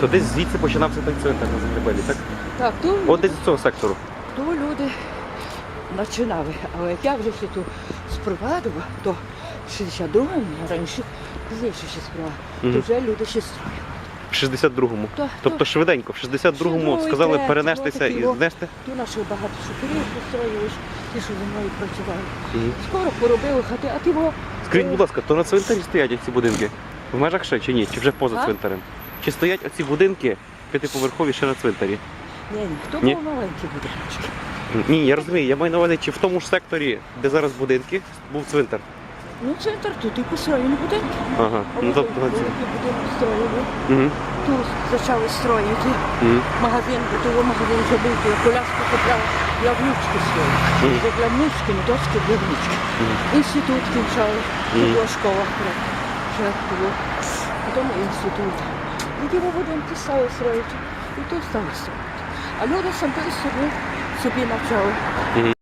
То десь звідси починався той цвинтар на Загребелі, так? Так, то, От десь з цього сектору. то люди починали. Але як я вже ще тут спровадила, то в 62-му, раніше, пізніше ще справа, Мгм. то вже люди ще строїли. В 62-му. Так, Тобто так. швиденько, в 62-му Другий, сказали третій, перенестися і отакий, знести. Тут наші багато шоферів построїли, ті, що зі мною працювали. Мгм. Скоро поробили хати, а ті во... Скажіть, е, будь ласка, то на цвинтарі стоять ці будинки? В межах ще чи ні? Чи вже поза А? цвинтарем? Чи стоять оці будинки п'ятиповерхові ще на цвинтарі? Ні, ні, то Ні? був маленький будиночок. Ні, я розумію, я маю на увазі, чи в тому ж секторі, де зараз будинки, був цвинтар. Ну, центр тут і построєні будинки. Ага. Ну тобто. великий будинок строїли. Угу. Тут почали строїти. Угу. Магазин, бо магазин вже був, я коляску купляла для внучки своєї. Мгм. Це для внучки, не дочки, для внучки. Мгм. Інститут кінчали, Мгм. тут була школа. Вже було. Потім інститут. І ті будинки стали строїти. І тут стали строїти. А люди самі собі, собі.